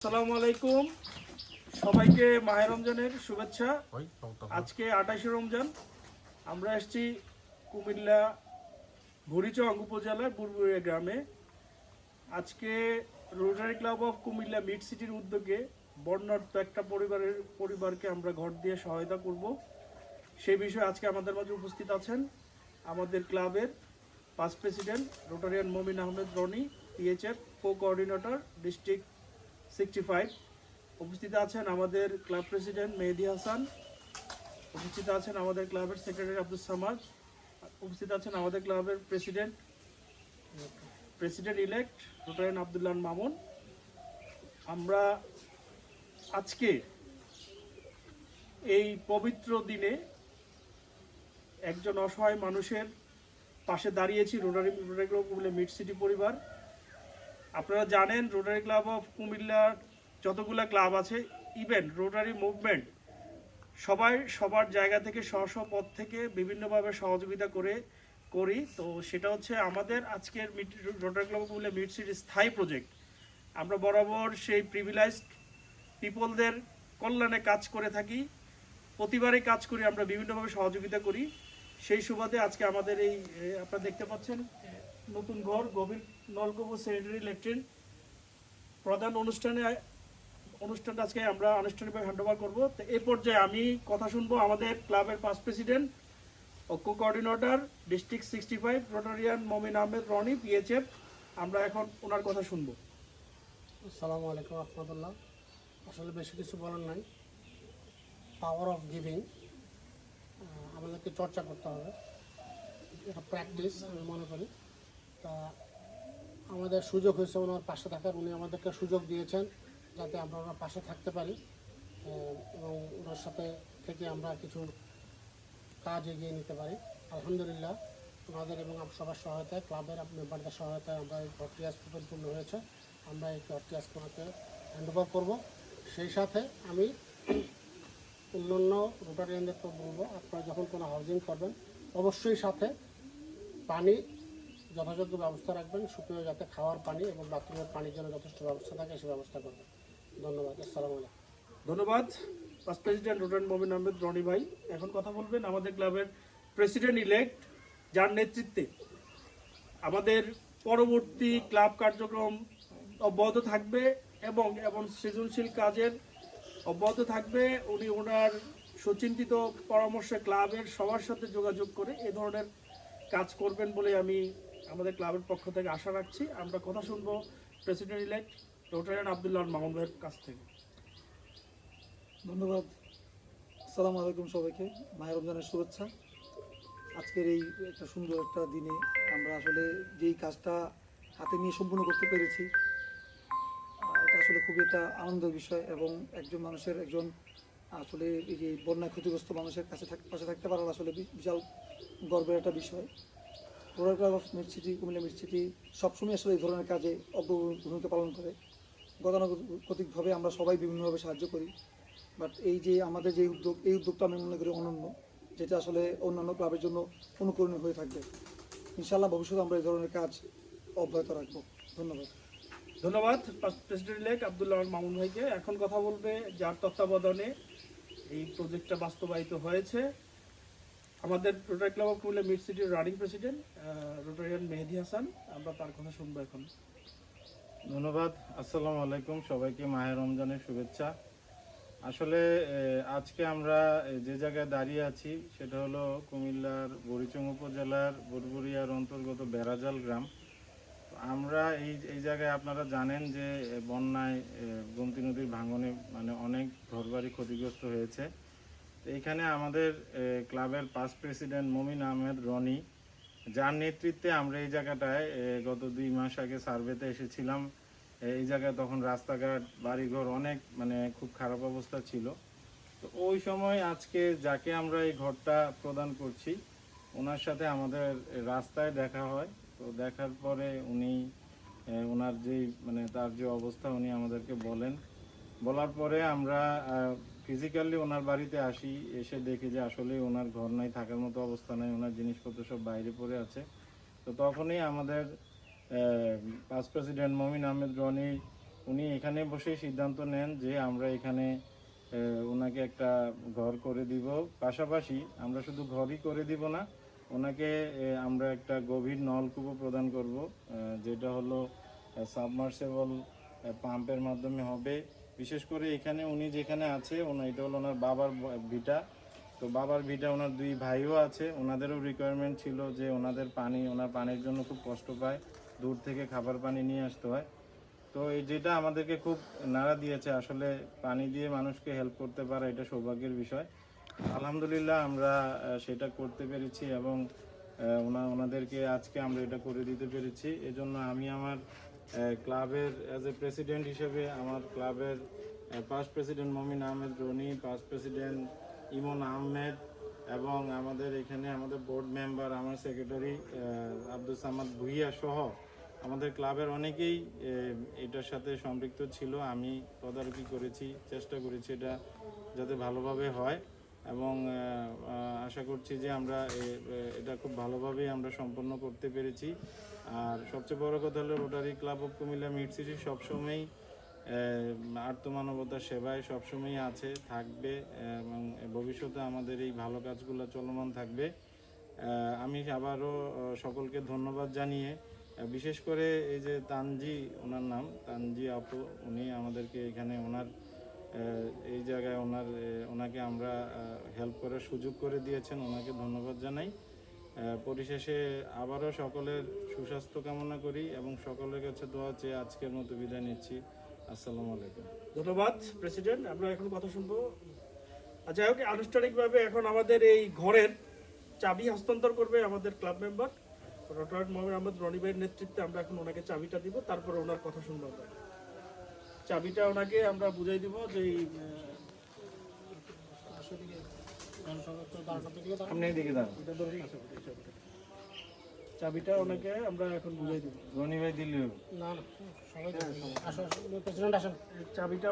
আসসালামু আলাইকুম। সবাইকে মাহে রমজানের শুভেচ্ছা। আজকে আঠাশে রমজান। আমরা এসেছি কুমিল্লা ঘুরিচং উপজেলার বুরবুরিয়া গ্রামে। আজকে Rotary Club of Comilla Mid সিটির উদ্যোগে বর্ণাঢ্য একটা পরিবারের পরিবারকে আমরা ঘর দিয়ে সহায়তা করব। সেই বিষয়ে আজকে আমাদের মাঝে উপস্থিত আছেন আমাদের ক্লাবের past president Rotarian Momin Ahmed Rony PHF co coordinator district sixty five. উপস্থিত আছেন আমাদের ক্লাব প্রেসিডেন্ট মেহেদি হাসান। উপস্থিত আছেন আমাদের ক্লাবের সেক্রেটারি আব্দুল সামাদ। উপস্থিত আছেন আমাদের ক্লাবের president president elect Rotarian Abdullah Mamun. আমরা আজকে এই পবিত্র দিনে একজন অসহায় মানুষের পাশে দাঁড়িয়েছি, Rotary Rotary Club Mid City পরিবার। আপনারা জানেন রোটারি ক্লাব অফ কুমিল্লার যতগুলো ক্লাব আছে ইভেন রোটারি মুভমেন্ট সবাই সবার জায়গা থেকে স্ব পদ থেকে বিভিন্নভাবে সহযোগিতা করে, করি। তো সেটা হচ্ছে আমাদের আজকের Rotary Club of Comilla Mid সিটির স্থায়ী প্রজেক্ট আমরা বরাবর সেই প্রিভিলাইজড পিপলদের কল্যাণে কাজ করে থাকি। প্রতিবারই কাজ করি আমরা বিভিন্নভাবে সহযোগিতা করি। সেই সুবাদে আজকে আমাদের এই আপনারা দেখতে পাচ্ছেন নতুন ঘর, গভীর নলকূপ স্যানিটারি ল্যাট্রিন প্রধান অনুষ্ঠানে, অনুষ্ঠানটা আজকে আমরা আনুষ্ঠানিকভাবে হ্যান্ডওভার করব। তো এই পর্যায়ে আমি কথা শুনব আমাদের ক্লাবের পাস প্রেসিডেন্ট ও co coordinator district sixty five Rotarian Momin Ahmed Rony পিএচএফ আমরা এখন ওনার কথা শুনব। আসসালামু আলাইকুম রহমতুল্লাহ। আসলে বেশি কিছু বলার নাই। পাওয়ার অফ গিভিং আমাদেরকে চর্চা করতে হবে। এটা প্র্যাকটিস আমি মনে করি। তা আমাদের সুযোগ হয়েছে ওনার পাশে থাকার। উনি আমাদেরকে সুযোগ দিয়েছেন যাতে আমরা ওনার পাশে থাকতে পারি। এবং ওনার সাথে থেকে আমরা কিছু কাজ এগিয়ে নিতে পারি। আলহামদুলিল্লাহ ওনাদের এবং সবার সহায়তায়, ক্লাবের মেম্বারদের সহায়তায় আমরা এই ঘরটি আজ পরিপূর্ণ হয়েছে। আমরা এই ঘরটি আজকে ওনাকে হ্যান্ড ওভার করব। সেই সাথে আমি অন্যান্য রোটারিয়ানদেরকে বলব আপনারা যখন কোনো হাউজিং করবেন, অবশ্যই সাথে পানি যথাযোগ্য ব্যবস্থা রাখবেন সুপ্রিয় যাতে খাওয়ার পানি এবং বাথরুমের পানির জন্য যথেষ্ট ব্যবস্থা থাকে, সে ব্যবস্থা করবেন। ধন্যবাদ, আসসালামু আলাইকুম। ধন্যবাদ। পাস প্রেসিডেন্ট রোটান মমিন আহমেদ রনি ভাই, এখন কথা বলবেন আমাদের ক্লাবের প্রেসিডেন্ট ইলেক্ট যার নেতৃত্বে আমাদের পরবর্তী ক্লাব কার্যক্রম অব্যাহত থাকবে এবং এবং সৃজনশীল কাজের অব্যাহত থাকবে। উনি ওনার সুচিন্তিত পরামর্শে ক্লাবের সবার সাথে যোগাযোগ করে এ ধরনের কাজ করবেন বলে আমি আমাদের ক্লাবের পক্ষ থেকে আশা রাখছি আমরা কথা শুনব president elect Rotarian Abdullah Mamun ভাইয়ের কাছ থেকে। ধন্যবাদ। আসসালামু আলাইকুম সবাইকে। মায়ের রমজানের শুভেচ্ছা। আজকের এই একটা সুন্দর একটা দিনে আমরা আসলে যেই কাজটা হাতে নিয়ে সম্পূর্ণ করতে পেরেছি এটা আসলে খুবই একটা আনন্দের বিষয় এবং একজন মানুষের একজন আসলে এই যে বন্যায় ক্ষতিগ্রস্ত মানুষের কাছে পাশে থাকতে পারার আসলে বিশাল গর্বের একটা বিষয়। Rotary Club of Mid City Comilla Mid City সবসময় আসলে এই ধরনের কাজে অগ্রগণী ভূমিকা পালন করে। গতানুগতিকভাবে আমরা সবাই বিভিন্নভাবে সাহায্য করি। বাট এই যে আমাদের যে উদ্যোগ, এই উদ্যোগটা আমি মনে করি অনন্য, যেটা আসলে অন্যান্য ক্লাবের জন্য অনুকরণীয় হয়ে থাকবে। ইনশাল্লাহ ভবিষ্যতে আমরা এই ধরনের কাজ অব্যাহত রাখব। ধন্যবাদ। ধন্যবাদ, প্রেসিডেন্ট ইলেক্ট আবদুল্লাহ মামুন ভাইকে। এখন কথা বলবে যার তত্ত্বাবধানে এই প্রজেক্টটা বাস্তবায়িত হয়েছে। আমাদের Rotary Club of Comilla Mid সিটির running president Rotarian Mehedi Hasan আমরা তার কথা শুনব এখন। ধন্যবাদ, আসসালামু আলাইকুম, সবাইকে মাহের রমজানের শুভেচ্ছা। আসলে আজকে আমরা যে জায়গায় দাঁড়িয়ে আছি, সেটা হলো কুমিল্লার বরিচং উপজেলার বুরবুরিয়ার অন্তর্গত বেড়াজাল গ্রাম। আমরা এই এই জায়গায় আপনারা জানেন যে বন্যায় গোমতী নদীর ভাঙনে মানে অনেক ঘরবাড়ি ক্ষতিগ্রস্ত হয়েছে। এইখানে আমাদের ক্লাবের পাস প্রেসিডেন্ট মমিন আহমেদ রনি, যার নেতৃত্বে আমরা এই জায়গাটায় গত দুই মাস আগে সার্ভেতে এসেছিলাম। এই জায়গায় তখন রাস্তাঘাট, বাড়িঘর অনেক মানে খুব খারাপ অবস্থা ছিল। তো ওই সময় আজকে যাকে আমরা এই ঘরটা প্রদান করছি, ওনার সাথে আমাদের রাস্তায় দেখা হয়। তো দেখার পরে উনি ওনার যেই মানে তার যে অবস্থা উনি আমাদেরকে বলেন। বলার পরে আমরা ফিজিক্যালি ওনার বাড়িতে আসি, এসে দেখি যে আসলে ওনার ঘর নাই, থাকার মতো অবস্থা নাই, ওনার জিনিসপত্র সব বাইরে পড়ে আছে। তো তখনই আমাদের পাস প্রেসিডেন্ট মমিন আহমেদ রনি, উনি এখানে বসে সিদ্ধান্ত নেন যে আমরা এখানে ওনাকে একটা ঘর করে দিব। পাশাপাশি আমরা শুধু ঘরই করে দিব না, ওনাকে আমরা একটা গভীর নলকূপও প্রদান করব যেটা হলো সাবমার্সেবল পাম্পের মাধ্যমে হবে। বিশেষ করে এখানে উনি যেখানে আছে, ওনা এটা হলো ওনার বাবার ভিটা। তো বাবার ভিটা ওনার দুই ভাইও আছে। ওনাদেরও রিকোয়ারমেন্ট ছিল যে ওনাদের পানি, ওনার পানির জন্য খুব কষ্ট পায়। দূর থেকে খাবার পানি নিয়ে আসতে হয়। তো এই যেটা আমাদেরকে খুব নাড়া দিয়েছে, আসলে পানি দিয়ে মানুষকে হেল্প করতে পারা, এটা সৌভাগ্যের বিষয়। আলহামদুলিল্লাহ আমরা সেটা করতে পেরেছি এবং ওনা ওনাদেরকে আজকে আমরা এটা করে দিতে পেরেছি। এজন্য আমি আমার ক্লাবের অ্যাজ এ প্রেসিডেন্ট হিসেবে আমার ক্লাবের past president Momin Ahmed Rony past president Emon Ahmed এবং আমাদের এখানে আমাদের বোর্ড মেম্বার আমার সেক্রেটারি আব্দুল সামাদ ভুইয়া সহ আমাদের ক্লাবের অনেকেই এটার সাথে সম্পৃক্ত ছিল। আমি তদারকি করেছি, চেষ্টা করেছি এটা যাতে ভালোভাবে হয়। এবং আশা করছি যে আমরা এটা খুব ভালোভাবেই আমরা সম্পন্ন করতে পেরেছি। আর সবচেয়ে বড় কথা হলো Rotary Club of Comilla Mid City সবসময়ই আর্তমানবতার সেবায় সবসময়ই আছে, থাকবে, এবং ভবিষ্যতে আমাদের এই ভালো কাজগুলো চলমান থাকবে। আমি আবারও সকলকে ধন্যবাদ জানিয়ে বিশেষ করে এই যে তানজি, ওনার নাম, তানজি আপু, উনি আমাদেরকে এখানে ওনার এই জায়গায় ওনার ওনাকে আমরা হেল্প করার সুযোগ করে দিয়েছেন, ওনাকে ধন্যবাদ জানাই। পরিশেষে আবারও সকলের সুস্বাস্থ্য কামনা করি এবং সকলের কাছে দোয়া চেয়ে আজকের মতো বিদায় নিচ্ছি। আসসালামু আলাইকুম। ধন্যবাদ, প্রেসিডেন্ট। আমরা এখন কথা শুনব। যাই হোক, আনুষ্ঠানিকভাবে এখন আমাদের এই ঘরের চাবি হস্তান্তর করবে আমাদের club member. Rotaract Mohammad Ahmad Rony ভাইয়ের নেতৃত্বে আমরা এখন ওনাকে চাবিটা দিব, তারপরে ওনার কথা শুনব আমরা। চাবিটা ওনাকে আমরা বুঝাই দিব যে দিকে দাঁড়ানো। আপনি এই চাবিটা। ওনাকে আমরা এখন বুঝাই দিব রনি ভাই দিল্লি না না সবাই আসো প্রেসিডেন্ট আসেন চাবিটা